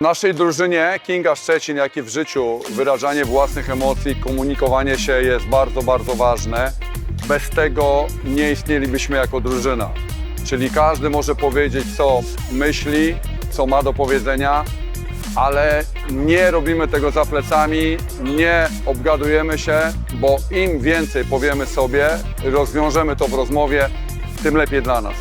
W naszej drużynie Kinga Szczecin, jak i w życiu, wyrażanie własnych emocji, komunikowanie się jest bardzo, bardzo ważne. Bez tego nie istnielibyśmy jako drużyna. Czyli każdy może powiedzieć, co myśli, co ma do powiedzenia, ale nie robimy tego za plecami, nie obgadujemy się, bo im więcej powiemy sobie, rozwiążemy to w rozmowie, tym lepiej dla nas.